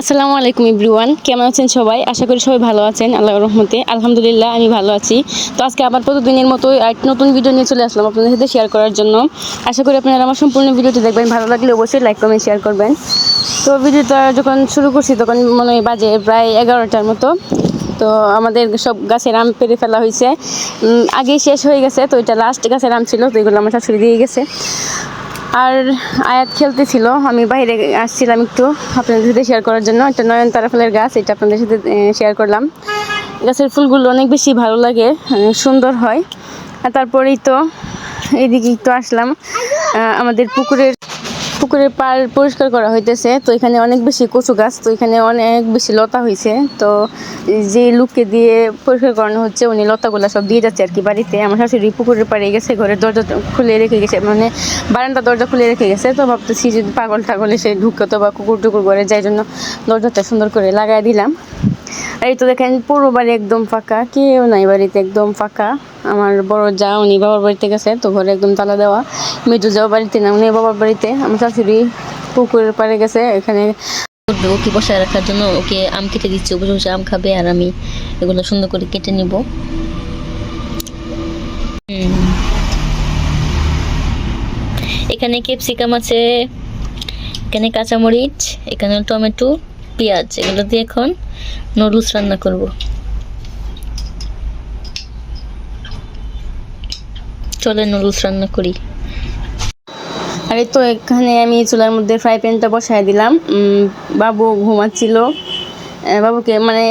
আসসালামু আলাইকুম ইব্রিওয়ান কেমন আছেন সবাই? আশা করি সবাই ভালো আছেন আল্লাহ রহমতে। আলহামদুলিল্লাহ, আমি ভালো আছি। তো আজকে আবার প্রতিদিনের মতো এক নতুন ভিডিও নিয়ে চলে আসলাম আপনাদের সাথে শেয়ার করার জন্য। আশা করি আপনারা আমার সম্পূর্ণ ভিডিওটি দেখবেন। ভালো লাগলে অবশ্যই লাইক কমেন্ট শেয়ার করবেন। তো ভিডিওটা যখন শুরু করছি, তখন মনে হয় বাজে প্রায় এগারোটার মতো। তো আমাদের সব গাছের আম পেরে ফেলা হয়েছে। আগেই শেষ হয়ে গেছে, তো এটা লাস্ট গাছের আম ছিল, তো এগুলো আমার শাশুড়ি দিয়ে গেছে। আর আয়াত খেলতেছিল। আমি বাইরে আসছিলাম একটু আপনাদের সাথে শেয়ার করার জন্য। একটা নয়নতারা ফুলের গাছ, এটা আপনাদের সাথে শেয়ার করলাম। গাছের ফুলগুলো অনেক বেশি ভালো লাগে সুন্দর হয়। আর তারপরেই তো এইদিকে একটু আসলাম আমাদের পুকুরের পুকুরের পাড় পরিষ্কার করা হইতেছে। তো এখানে অনেক বেশি কচু গাছ, তো এখানে অনেক বেশি লতা হয়েছে তো যে লোককে দিয়ে পরিষ্কার করানো হচ্ছে, উনি লতাগুলো সব দিয়ে যাচ্ছে আর কি বাড়িতে। আমার শাশুড়ি পুকুরের পাড়ে গেছে, ঘরের দরজা খুলে রেখে গেছে মানে বারান্দা দরজা খুলে রেখে গেছে। তো ভাবতেছি যদি পাগল টাগল এসে ঢুকতো বা কুকুর টুকুর ঘরে, যাই জন্য দরজাটা সুন্দর করে লাগাই দিলাম। এই তো দেখেন, পুরো বাড়ি একদম ফাঁকা, কেউ নাই বাড়িতে, একদম ফাঁকা। আমার বড় যা, উনি বাবার বাড়িতে গেছে, তো ঘরে একদম তালা দেওয়া। মেজু যাও বাড়িতে না, উনি বাবার বাড়িতে। আমার শাশুড়ি পুকুরের পাড়ে গেছে, এখানে ওকে বসায় রাখার জন্য ওকে আম কেটে দিচ্ছে বসে বসে আম খাবে আর আমি এগুলো সুন্দর করে কেটে নিব। এখানে ক্যাপসিকাম আছে, এখানে কাঁচামরিচ, এখানে টমেটো। পেঁয়াজ, এগুলো দিয়ে এখন নুডলস রান্না করব। চলে নুডলস রান্না করি। আর তো এখানে আমি চুলার মধ্যে ফ্রাই প্যানটা বসায় দিলাম। বাবু ঘুমাচ্ছিল। বাবুকে মানে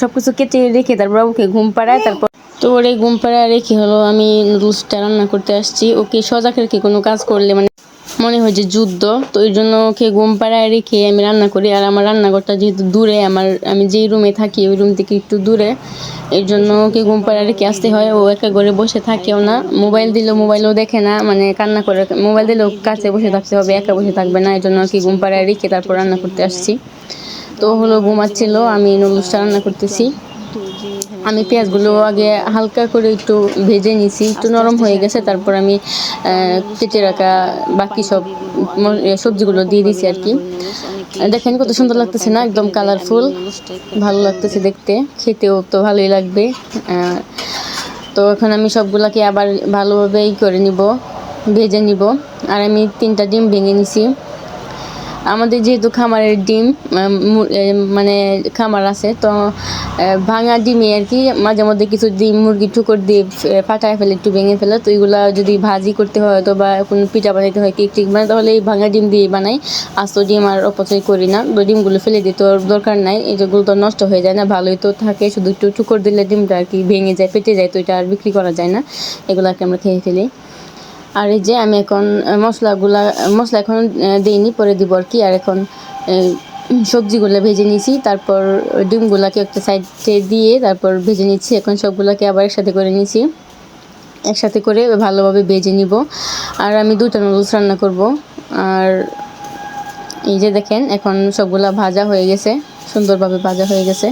সব কিছু কেটে রেখে তারপর বাবুকে ঘুম পাড়ায় তারপর তো ওর ঘুম পাড়ায় রেখে হলো আমি নুডলসটা রান্না করতে আসছি। ওকে সজাগ রেখে কোনো কাজ করলে মানে মনে হয় যে যুদ্ধ, তো ওই জন্য ওকে ঘুম পাড়ায় রেখে আমি রান্না করি। আর আমার রান্নাঘরটা যেহেতু দূরে, আমার, আমি যেই রুমে থাকি, ওই রুম থেকে একটু দূরে। এর জন্য ওকে ঘুম পাড়ায় রেখে আসতে হয়। ও একা ঘরে বসে থাকেও না। মোবাইল দিলেও মোবাইলও দেখে না। মানে কান্না করে, মোবাইল দিলেও কাছে বসে থাকতে হবে, একা বসে থাকবে না। এই জন্য আর কি ঘুম পাড়ায় রেখে তারপর রান্না করতে আসছি। তো হলো ঘুমাচ্ছিল। আমি নুডলসটা রান্না করতেছি। আমি পেঁয়াজগুলো আগে হালকা করে একটু ভেজে নিছি, একটু নরম হয়ে গেছে, তারপর আমি কেটে রাখা বাকি সব সবজিগুলো দিয়ে দিছি আর কি। দেখেন কত সুন্দর লাগতেছে না, একদম কালারফুল ভালো লাগতেছে দেখতে, খেতেও তো ভালোই লাগবে তো এখন আমি সবগুলাকে আবার ভালোভাবেই করে নিব, ভেজে নিব, আর আমি তিনটা ডিম ভেঙে নিছি। আমাদের যেহেতু খামারের ডিম মানে খামার আছে, তো ভাঙা ডিমে আর কি মাঝে মধ্যে কিছু ডিম মুরগি ঠুকর দিয়ে ফাটায় ফেলে, একটু ভেঙে ফেলে, তো এগুলা যদি ভাজি করতে হয় তো বা কোনো পিঠা বানাইতে হয়, কেক টেক বানাই তাহলে এই ভাঙা ডিম দিয়ে বানাই। আস্ত ডিম আর অপচয় করি না, তো ডিমগুলো ফেলে দিতে ওর দরকার নাই, এই যেগুলো তো নষ্ট হয়ে যায় না, ভালোই তো থাকে, শুধু একটু ঠুকর দিলে ডিমটা আর কি ভেঙে যায় পেটে যায়, তো এটা আর বিক্রি করা যায় না এগুলো আর কি আমরা খেয়ে ফেলি। আর এই যে আমি এখন মশলাগুলা মশলা এখন দিইনি, পরে দিব আর কি। আর এখন সবজিগুলো ভেজে নিয়েছি। তারপর ডিমগুলাকে একটা সাইডে দিয়ে তারপর ভেজে নিচ্ছি। এখন সবগুলোকে আবার একসাথে করে নিয়েছি। একসাথে করে ভালোভাবে ভেজে নিব। আর আমি দুটো নুডলস রান্না করব। আর এই যে দেখেন, এখন সবগুলা ভাজা হয়ে গেছে। সুন্দরভাবে ভাজা হয়ে গেছে।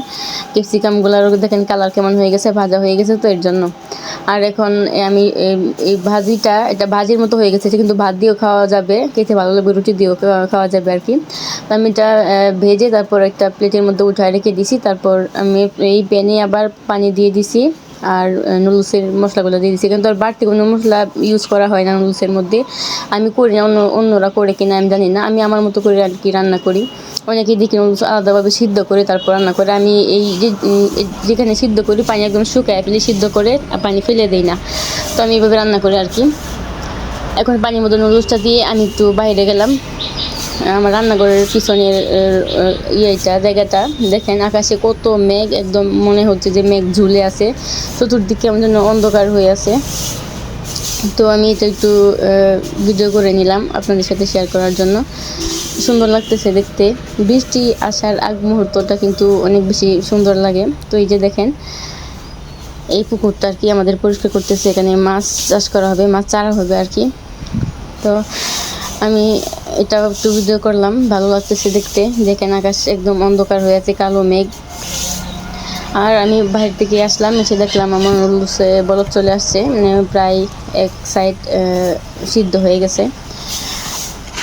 ক্যাপসিকামগুলোরও দেখেন কালার কেমন হয়ে গেছে, ভাজা হয়ে গেছে তো এর জন্য। আর এখন আমি এই- ভাজিটা, এটা ভাজির মতো হয়ে গেছে কিন্তু ভাত দিয়েও খাওয়া যাবে, খেতে ভালো লাগবে, রুটি দিয়েও খাওয়া যাবে আর কি। আমি এটা ভেজে তারপর একটা প্লেটের মধ্যে উঠায় রেখে দিছি, তারপর আমি এই প্যানে আবার পানি দিয়ে দিছি। আর নুডলসের মশলাগুলো দিয়ে দিছি। কিন্তু আর বাড়তি কোনো মশলা ইউজ করা হয় না নুডলসের মধ্যে। আমি করি না, অন্য, অন্যরা করে কিনা আমি জানি না। আমি আমার মতো করে আর কি রান্না করি। অনেকে দেখি নুডলস আলাদাভাবে সিদ্ধ করে তারপর রান্না করে। আমি এই যে যেখানে সিদ্ধ করি, পানি একদম শুকায় ফেলে, সিদ্ধ করে পানি ফেলে দিই না। তো আমি এইভাবে রান্না করি আর কি। এখন পানির মতো নুডলসটা দিয়ে আমি একটু বাইরে গেলাম। আমার রান্নাঘরের পিছনের ইয়েটা, জায়গাটা, দেখেন আকাশে কত মেঘ, একদম মনে হচ্ছে যে মেঘ ঝুলে আছে। চতুর্দিকে আমার জন্য অন্ধকার হয়ে আছে। তো আমি এটা একটু ভিডিও করে নিলাম আপনাদের সাথে শেয়ার করার জন্য। সুন্দর লাগতেছে দেখতে। বৃষ্টি আসার আগ মুহূর্তটা কিন্তু অনেক বেশি সুন্দর লাগে। তো এই যে দেখেন, এই পুকুরটা আর কি আমাদের পরিষ্কার করতেছে। এখানে মাছ চাষ করা হবে, মাছ চারা হবে আর কি। তো আমি এটা একটু ভিডিও করলাম, ভালো লাগতেছে দেখতে। দেখেন আকাশ একদম অন্ধকার হয়ে আছে, কালো মেঘ। আর আমি বাইরে থেকে আসলাম, এসে দেখলাম আমার নুডলসে বরফ চলে আসছে মানে প্রায় এক সাইড সিদ্ধ হয়ে গেছে।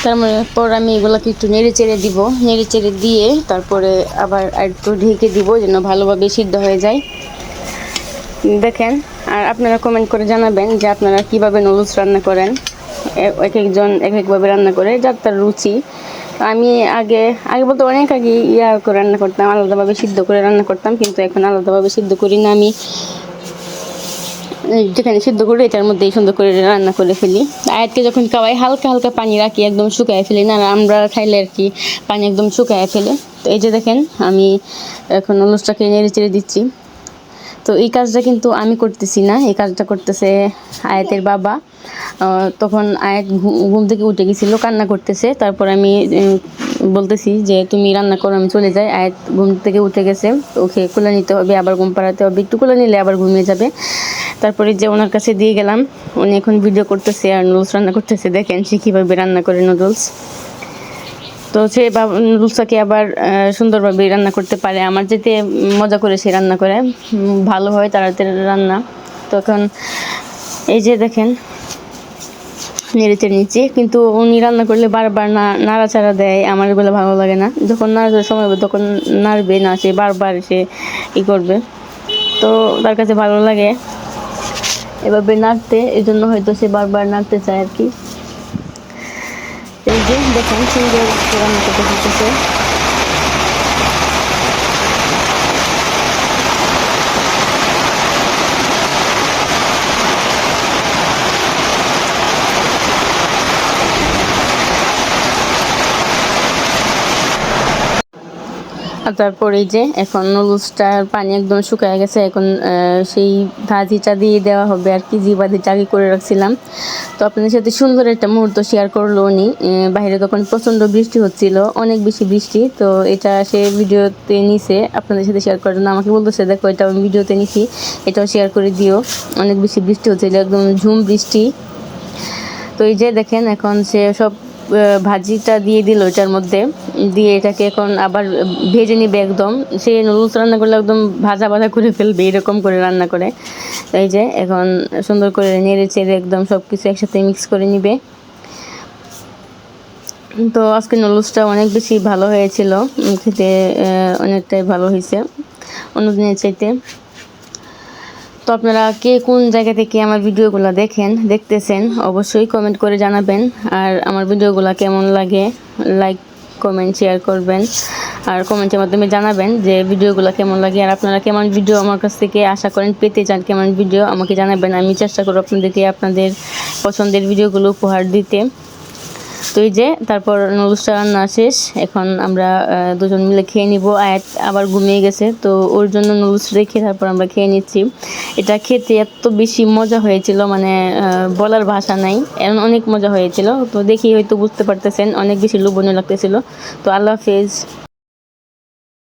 তারপরে পর আমি এগুলোকে একটু নেড়ে চেড়ে দিব। নেড়ে চেড়ে দিয়ে তারপরে আবার একটু ঢেকে দিব, যেন ভালোভাবে সিদ্ধ হয়ে যায়। দেখেন, আর আপনারা কমেন্ট করে জানাবেন যে আপনারা কীভাবে নুডলস রান্না করেন। এক একজন এক একভাবে রান্না করে যার তার রুচি। আমি আগে আগে বলতে অনেক আগে ইয়া করে রান্না করতাম, আলাদাভাবে সিদ্ধ করে রান্না করতাম, কিন্তু এখন আলাদাভাবে সিদ্ধ করি না। আমি যেখানে সিদ্ধ করে, এটার মধ্যেই সুন্দর করে রান্না করে ফেলি। আয়াতকে যখন খাওয়াই হালকা হালকা পানি রাখি, একদম শুকায় ফেলি, না আমরা খাইলে আর কি পানি একদম শুকায় ফেলে। তো এই যে দেখেন, আমি এখন নুডলসটাকে নেড়ে চেড়ে দিচ্ছি। তো এই কাজটা কিন্তু আমি করতেছি না, এই কাজটা করতেছে আয়াতের বাবা। তখন আয়াত ঘুম থেকে উঠে গেছিল, কান্না করতেছে। তারপর আমি বলতেছি যে, তুমি রান্না করো, আমি চলে যাই। আয়াত ঘুম থেকে উঠে গেছে, ওকে কোলে নিতে হবে, আবার ঘুম পাড়াতে হবে। একটু কোলে নিলে আবার ঘুমিয়ে যাবে। তারপরে যে ওনার কাছে দিয়ে গেলাম, উনি এখন ভিডিও করতেছে আর নুডলস রান্না করতেছে। দেখেন সে কীভাবে রান্না করে নুডলস তো সে নুডলসটাকে আবার সুন্দরভাবে রান্না করতে পারে। আমার যেতে মজা করে সে রান্না করে। ভালো হয় তাড়াতাড়ি রান্না। তখন এই যে দেখেন নেড়েতে নিচ্ছি, কিন্তু উনি রান্না করলে বারবার না, নাড়াচাড়া দেয়, আমার এগুলো ভালো লাগে না। যখন নাড়াচাড়ার সময় হবে তখন নাড়বে না, সে বারবার সে ই করবে। তো তার কাছে ভালো লাগে। এভাবে নাড়তে এই জন্য হয়তো সে বারবার নাড়তে চায় আর কি। এই যে দেখেন সুন্দর রান্না করতে আর তারপরে যে এখন নুডলসটার পানি একদম শুকায় গেছে, এখন সেই ভাজিটা দিয়ে দেওয়া হবে আর কি, জি ভাজিটা আগে করে রাখছিলাম। তো আপনাদের সাথে সুন্দর একটা মুহূর্ত শেয়ার করল উনি। বাইরে তখন প্রচণ্ড বৃষ্টি হচ্ছিল, অনেক বেশি বৃষ্টি, তো এটা সে ভিডিওতে নিছে, আপনাদের সাথে শেয়ার করার জন্য। আমাকে বলতেছে, দেখো এটা আমি ভিডিওতে নিছি, এটাও শেয়ার করে দিও। অনেক বেশি বৃষ্টি হচ্ছিল, একদম ঝুম বৃষ্টি। তো এই যে দেখেন, এখন সে সব ভাজিটা দিয়ে দিল এটার মধ্যে। দিয়ে এটাকে এখন আবার ভেজে নিবে একদম। সে নুডলস রান্না করলে একদম ভাজা ভাজা করে ফেলবে, এরকম করে রান্না করে। এই যে এখন সুন্দর করে নেড়ে চেড়ে একদম সব কিছু একসাথে মিক্স করে নিবে। তো আজকে নুডলসটা অনেক বেশি ভালো হয়েছিল। খেতে অনেকটাই ভালো হয়েছে। অন্যদিনের চাইতে। তো আপনারা কে কোন জায়গা থেকে আমার ভিডিওগুলো দেখেন, দেখতেছেন, অবশ্যই কমেন্ট করে জানাবেন। আর আমার ভিডিওগুলো কেমন লাগে লাইক কমেন্ট শেয়ার করবেন। আর কমেন্টের মাধ্যমে জানাবেন যে ভিডিওগুলো কেমন লাগে, আর আপনারা কেমন ভিডিও আমার কাছ থেকে আশা করেন পেতে চান, কেমন ভিডিও আমাকে জানাবেন। আমি চেষ্টা করব আপনাদেরকে আপনাদের পছন্দের ভিডিওগুলো উপহার দিতে। তো এই যে, তারপর নুডলসটা রান্না শেষ। এখন আমরা দুজন মিলে খেয়ে নিব। আয়াত আবার ঘুমিয়ে গেছে, তো ওর জন্য নুডলস রেখে তারপর আমরা খেয়ে নিচ্ছি। এটা খেতে এত বেশি মজা হয়েছিল মানে বলার ভাষা নাই। এমন অনেক মজা হয়েছিল। তো দেখি হয়তো বুঝতে পারতেছেন, অনেক বেশি লোভনীয় লাগতেছিল। তো আল্লাহ হাফেজ।